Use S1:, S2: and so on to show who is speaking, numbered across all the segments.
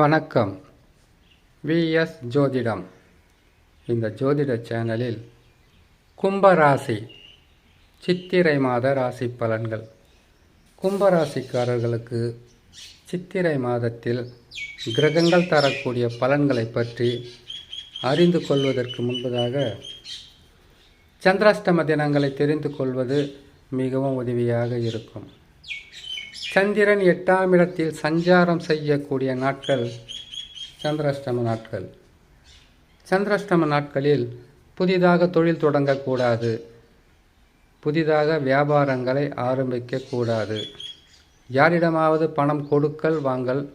S1: வணக்கம். விஎஸ் ஜோதிடம். இந்த ஜோதிட சேனலில் கும்பராசி சித்திரை மாத ராசி பலன்கள். கும்பராசிக்காரர்களுக்கு சித்திரை மாதத்தில் கிரகங்கள் தரக்கூடிய பலன்களை பற்றி அறிந்து கொள்வதற்கு முன்பதாக சந்திராஷ்டம தினங்களை தெரிந்து கொள்வது மிகவும் உதவியாக இருக்கும். சந்திரன் எட்டாம் இடத்தில் சஞ்சாரம் செய்யக்கூடிய நாட்கள் சந்திராஷ்டம நாட்கள். சந்திராஷ்டம நாட்களில் புதிதாக தொழில் தொடங்கக்கூடாது. புதிதாக வியாபாரங்களை ஆரம்பிக்கக்கூடாது. யாரிடமாவது பணம் கொடுக்கல் வாங்கல்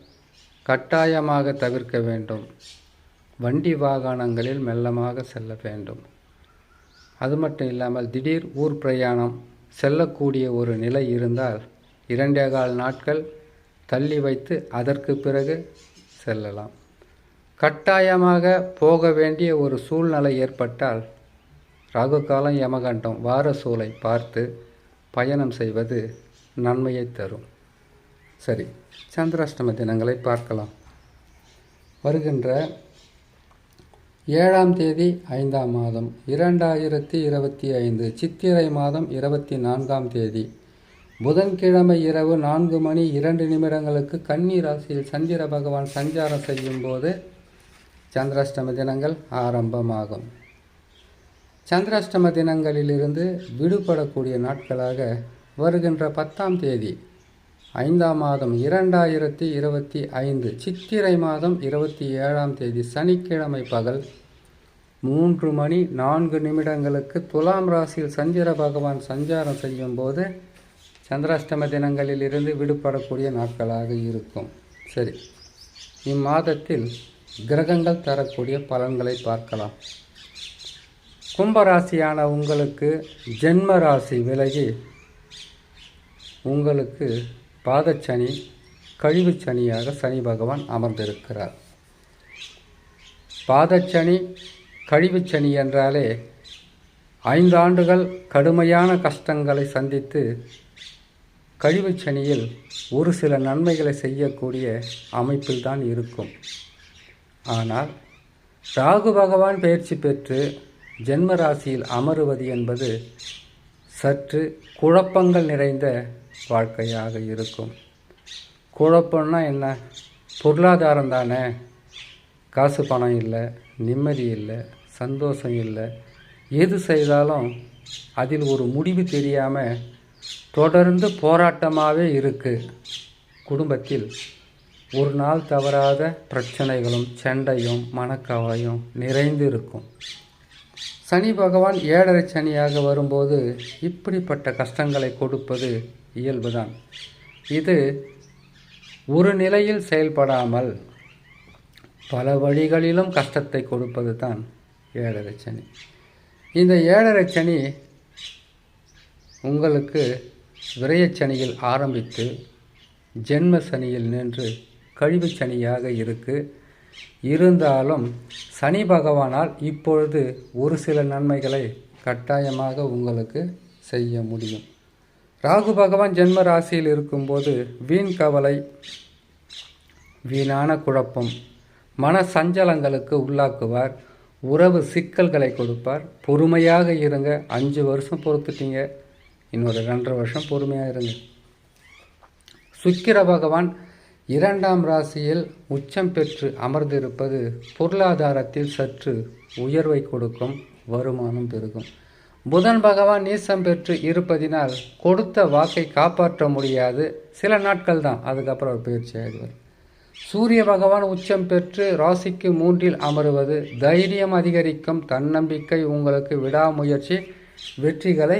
S1: கட்டாயமாக தவிர்க்க வேண்டும். வண்டி வாகனங்களில் மெல்லமாக செல்ல வேண்டும். அது மட்டும் இல்லாமல் திடீர் ஊர் பிரயாணம் செல்லக்கூடிய ஒரு நிலை இருந்தால் இரண்டே கால் நாட்கள் தள்ளி வைத்து அதற்கு பிறகு செல்லலாம். கட்டாயமாக போக வேண்டிய ஒரு சூழ்நிலை ஏற்பட்டால் ராகு காலம் யமகண்டம் வார சூளை பார்த்து பயணம் செய்வது நன்மையை தரும். சரி சந்திராஷ்டம தினங்களை பார்க்கலாம். வருகின்ற ஏழாம் தேதி ஐந்தாம் மாதம் இரண்டாயிரத்தி இருபத்தி ஐந்து சித்திரை மாதம் இருபத்தி நான்காம் தேதி புதன்கிழமை இரவு நான்கு மணி இரண்டு நிமிடங்களுக்கு கன்னி ராசியில் சந்திர பகவான் சஞ்சாரம் செய்யும் போது சந்திராஷ்டம தினங்கள் ஆரம்பமாகும். சந்திராஷ்டம தினங்களிலிருந்து விடுபடக்கூடிய நாட்களாக வருகின்ற பத்தாம் தேதி ஐந்தாம் மாதம் இரண்டாயிரத்தி இருபத்தி ஐந்து சித்திரை மாதம் இருபத்தி ஏழாம் தேதி சனிக்கிழமை பகல் மூன்று மணி நான்கு நிமிடங்களுக்கு துலாம் ராசியில் சந்திர பகவான் சஞ்சாரம் செய்யும் போது சந்திராஷ்டம தினங்களில் இருந்து விடுபடக்கூடிய நாட்களாக இருக்கும். சரி. இம்மாதத்தில் கிரகங்கள் தரக்கூடிய பலன்களை பார்க்கலாம். கும்பராசியான உங்களுக்கு ஜென்ம ராசி விலகி உங்களுக்கு பாதச்சனி கழிவு சனியாக சனி பகவான் அமர்ந்திருக்கிறார். பாதச்சனி கழிவு சனி என்றாலே ஐந்து ஆண்டுகள் கடுமையான கஷ்டங்களை சந்தித்து கழிவுச் சனியில் ஒரு சில நன்மைகளை செய்யக்கூடிய அமைப்பில் தான் இருக்கும். ஆனால் ராகு பகவான் பயிற்சி பெற்று ஜென்ம ராசியில் அமருவது என்பது சற்று குழப்பங்கள் நிறைந்த வாழ்க்கையாக இருக்கும். குழப்பம்னா என்ன? பொருளாதாரம் தானே. காசு பணம் இல்லை நிம்மதி இல்லை சந்தோஷம் இல்லை. எது செய்தாலும் அதில் ஒரு முடிவு தெரியாமல் தொடர்ந்து போராட்டமாகவே இருக்குது குடும்பத்தில் ஒரு நாள் தவறாத பிரச்சனைகளும் சண்டையும் மனக்கவலையும் நிறைந்து இருக்கும். சனி பகவான் ஏழரை சனியாக வரும்போது இப்படிப்பட்ட கஷ்டங்களை கொடுப்பது இயல்புதான். இது ஒரு நிலையில் செயல்படாமல் பல வழிகளிலும் கஷ்டத்தை கொடுப்பது தான் ஏழரை சனி. இந்த ஏழரை சனி உங்களுக்கு விரயச்சனியில் ஆரம்பித்து ஜென்ம சனியில் நின்று கழிவு சனியாக இருக்கு. இருந்தாலும் சனி பகவானால் இப்பொழுது ஒரு சில நன்மைகளை கட்டாயமாக உங்களுக்கு செய்ய முடியும். ராகு பகவான் ஜென்ம ராசியில் இருக்கும்போது வீண் கவலை வீணான குழப்பம் மன சஞ்சலங்களுக்கு உள்ளாக்குவார். உறவு சிக்கல்களை கொடுப்பார். பொறுமையாக இருங்க. அஞ்சு வருஷம் பொறுத்துட்டீங்க. இன்னொரு ரெண்டரை வருஷம் பொறுமையாக இருங்க. சுக்கிர பகவான் இரண்டாம் ராசியில் உச்சம் பெற்று அமர்ந்திருப்பது பொருளாதாரத்தில் சற்று உயர்வை கொடுக்கும் வருமானம் பெருகும். புதன் பகவான் நீசம் பெற்று இருப்பதினால் கொடுத்த வாக்கை காப்பாற்ற முடியாது. சில நாட்கள் தான் அதுக்கப்புறம் அவர் பயிற்சி ஆகிடுவார் சூரிய பகவான் உச்சம் பெற்று ராசிக்கு மூன்றில் அமருவது தைரியம் அதிகரிக்கும். தன்னம்பிக்கை உங்களுக்கு விடாமுயற்சி வெற்றிகளை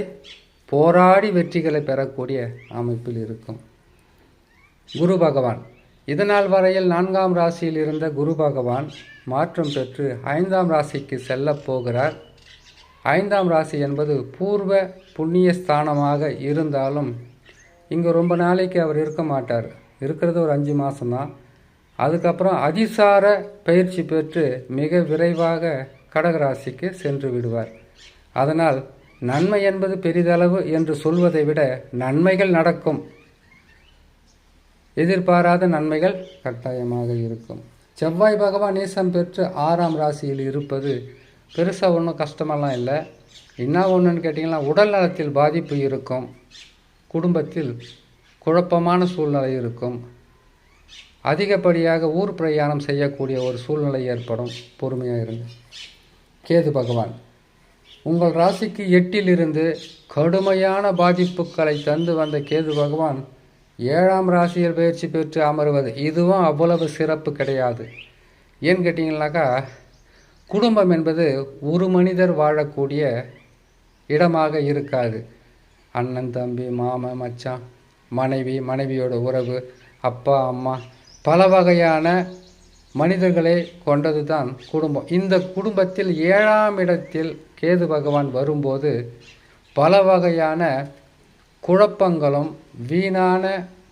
S1: போராடி வெற்றிகளை பெறக்கூடிய அமைப்பில் இருக்கும். குரு பகவான். இதனால் வரையில் நான்காம் ராசியில் இருந்த குரு பகவான் மாற்றம் பெற்று ஐந்தாம் ராசிக்கு செல்ல போகிறார். ஐந்தாம் ராசி என்பது பூர்வ புண்ணிய ஸ்தானமாக இருந்தாலும் இங்கே ரொம்ப நாளைக்கு அவர் இருக்க மாட்டார். இருக்கிறது ஒரு அஞ்சு மாதம்தான் அதுக்கப்புறம் அதிசார பயிற்சி பெற்று மிக விரைவாக கடகராசிக்கு சென்று விடுவார். அதனால் நன்மை என்பது பெரிதளவு என்று சொல்வதை விட நன்மைகள் நடக்கும். எதிர்பாராத நன்மைகள் கட்டாயமாக இருக்கும். செவ்வாய் பகவான் நேசம் பெற்று ஆறாம் ராசியில் இருப்பது பெருசாக ஒன்றும் கஷ்டமெல்லாம் இல்லை. என்ன ஒன்றுன்னு கேட்டிங்கன்னா உடல் நலத்தில் பாதிப்பு இருக்கும். குடும்பத்தில் குழப்பமான சூழ்நிலை இருக்கும். அதிகப்படியாக ஊர் பிரயாணம் செய்யக்கூடிய ஒரு சூழ்நிலை ஏற்படும். பொறுமையாக இருங்க. கேது பகவான் உங்கள் ராசிக்கு எட்டிலிருந்து கடுமையான பாதிப்புகளை தந்து வந்த கேது பகவான் ஏழாம் ராசியில் பயிற்சி பெற்று அமர்வது இதுவும் அவ்வளவு சிறப்பு கிடையாது. ஏன்னு கேட்டிங்கனாக்கா குடும்பம் என்பது ஒரு மனிதர் வாழக்கூடிய இடமாக இருக்காது. அண்ணன் தம்பி மாமன் மச்சான் மனைவி மனைவியோட உறவு அப்பா அம்மா பல வகையான மனிதர்களை கொண்டது தான் குடும்பம். இந்த குடும்பத்தில் ஏழாம் இடத்தில் கேது பகவான் வரும்போது பல வகையான குழப்பங்களும் வீணான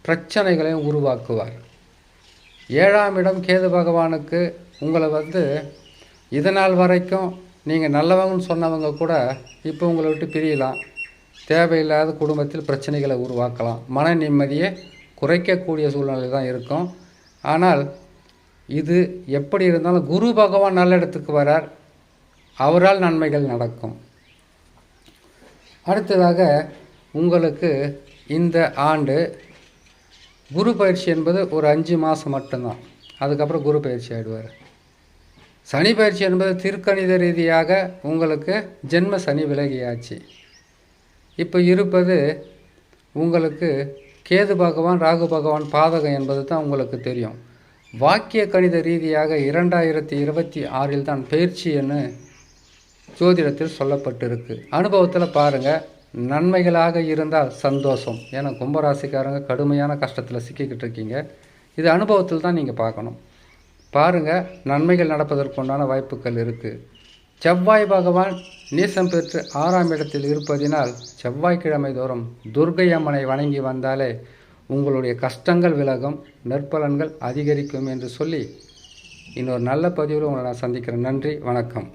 S1: பிரச்சனைகளையும் உருவாக்குவார். ஏழாம் இடம் கேது பகவானுக்கு உங்களை வந்து இதனால் வரைக்கும் நீங்கள் நல்லவங்கன்னு சொன்னவங்க கூட இப்போ உங்களை விட்டு பிரியலாம். தேவையில்லாத குடும்பத்தில் பிரச்சனைகளை உருவாக்கலாம். மன நிம்மதியை குறைக்கக்கூடிய சூழ்நிலை தான் இருக்கும். ஆனால் இது எப்படி இருந்தாலும் குரு பகவான் நல்ல இடத்துக்கு வரார். அவரால் நன்மைகள் நடக்கும். அடுத்ததாக உங்களுக்கு இந்த ஆண்டு குரு பயிற்சி என்பது ஒரு அஞ்சு மாதம் மட்டும்தான். அதுக்கப்புறம் குரு பயிற்சி ஆகிடுவார் சனி பயிற்சி என்பது திருக்கணித ரீதியாக உங்களுக்கு ஜென்ம சனி விலகியாச்சு. இப்போ இருப்பது உங்களுக்கு கேது பகவான் ராகு பகவான் பாதகம் என்பது தான் உங்களுக்கு தெரியும். வாக்கிய கணித ரீதியாக இரண்டாயிரத்தி இருபத்தி ஆறில் தான் பயிற்சி என்று ஜோதிடத்தில் சொல்லப்பட்டிருக்கு. அனுபவத்தில் பாருங்கள் நன்மைகளாக இருந்தால் சந்தோஷம். ஏன்னா கும்பராசிக்காரங்க கடுமையான கஷ்டத்தில் சிக்கிக்கிட்டு இருக்கீங்க. இது அனுபவத்தில் தான் நீங்கள் பார்க்கணும். பாருங்கள் நன்மைகள் நடப்பதற்குண்டான வாய்ப்புகள் இருக்குது செவ்வாய் பகவான் நீசம் பெற்று ஆறாம் இடத்தில் இருப்பதினால் செவ்வாய்க்கிழமை தோறும் துர்கை அம்மனை வணங்கி வந்தாலே உங்களுடைய கஷ்டங்கள் விலகும் நற்பலன்கள் அதிகரிக்கும் என்று சொல்லி இன்னொரு நல்ல பதிவில் உங்களை நான் சந்திக்கிறேன். நன்றி வணக்கம்.